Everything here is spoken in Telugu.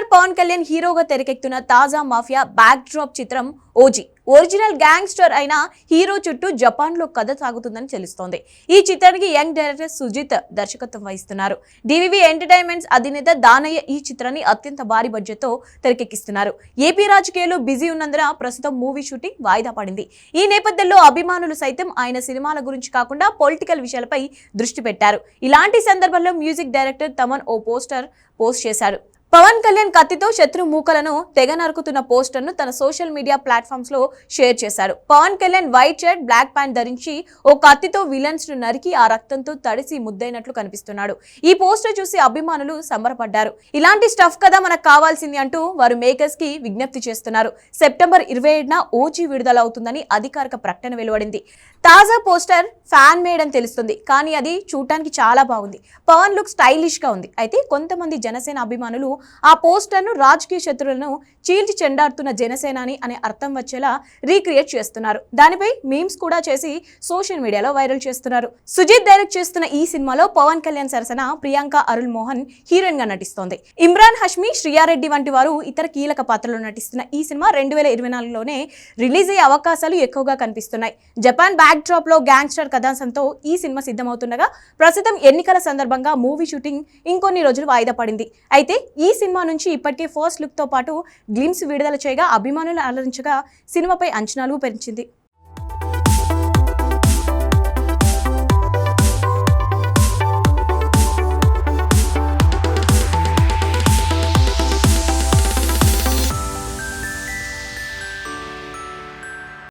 స్టార్ పవన్ కళ్యాణ్ హీరోగా తెరకెక్కుతున్న తాజా మాఫియా బ్యాక్ డ్రాప్ చిత్రం ఓజీ. ఒరిజినల్ గ్యాంగ్స్టర్ అయిన హీరో చుట్టూ జపాన్లో కథ సాగుతుందని తెలుస్తోంది. ఈ చిత్రానికి యంగ్ డైరెక్టర్ సుజిత్ దర్శకత్వం వహిస్తున్నారు. డివివి ఎంటర్టైన్మెంట్స్ అధినేత దానయ్య ఈ చిత్రాన్ని అత్యంత భారీ బడ్జెట్తో తెరకెక్కిస్తున్నారు. ఏపీ రాజకీయాలు బిజీ ఉన్నందున ప్రస్తుతం మూవీ షూటింగ్ వాయిదా పడింది. ఈ నేపథ్యంలో అభిమానులు సైతం ఆయన సినిమాల గురించి కాకుండా పొలిటికల్ విషయాలపై దృష్టి పెట్టారు. ఇలాంటి సందర్భంలో మ్యూజిక్ డైరెక్టర్ తమన్ ఓ పోస్టర్ పోస్ట్ చేశారు. పవన్ కళ్యాణ్ కత్తితో శత్రు మూకలను తెగ నరుకుతున్న పోస్టర్ను తన సోషల్ మీడియా ప్లాట్ఫామ్స్లో షేర్ చేశారు. Pawan Kalyan white shirt black pant ధరించి ఓ కత్తితో విలన్స్ను నరికి ఆ రక్తంతో తడిసి ముద్దైనట్లు కనిపిస్తున్నాడు. ఈ పోస్టర్ చూసి అభిమానులు సంబరపడ్డారు. ఇలాంటి స్టఫ్ కదా మనకు కావాల్సింది అంటూ వారు మేకర్స్కి విజ్ఞప్తి చేస్తున్నారు. సెప్టెంబర్ ఇరవై ఏడున ఓజీ విడుదల అవుతుందని అధికారిక ప్రకటన వెలువడింది. తాజా పోస్టర్ ఫ్యాన్ మేడ్ అని తెలుస్తుంది కానీ అది చూడటానికి చాలా బాగుంది. పవన్ లుక్ స్టైలిష్గా ఉంది. అయితే కొంతమంది జనసేన అభిమానులు ఆ పోస్టర్ను రాజకీయ శత్రువులను చీల్చి చెండాడుతున్న జనసేనాని అనే అర్థం వచ్చేలా రీక్రియేట్ చేస్తున్నారు. దానిపై మీమ్స్ కూడా చేసి సోషల్ మీడియాలో వైరల్ చేస్తున్నారు. సుజిత్ డైరెక్ట్ చేస్తున్న ఈ సినిమాలో పవన్ కళ్యాణ్ సరసన ప్రియాంక అరుణ్ మోహన్ హీరోయిన్గా నటిస్తోంది. ఇమ్రాన్ హష్మి శ్రియారెడ్డి వంటి వారు ఇతర కీలక పాత్రలో నటిస్తున్న ఈ సినిమా రెండు వేల ఇరవై నాలుగులోనే రిలీజ్ అయ్యే అవకాశాలు ఎక్కువగా కనిపిస్తున్నాయి. జపాన్ బ్యాక్ డ్రాప్లో గ్యాంగ్స్టర్ కథాంశంతో ఈ సినిమా సిద్ధమవుతుండగా ప్రస్తుతం ఎన్నికల సందర్భంగా మూవీ షూటింగ్ ఇంకొన్ని రోజులు వాయిదా పడింది. అయితే ఈ సినిమా నుంచి ఇప్పటికే ఫస్ట్ లుక్తో పాటు గ్లిమ్స్ విడుదల చేయగా అభిమానులు అలరించగా సినిమాపై అంచనాలు పెంచింది.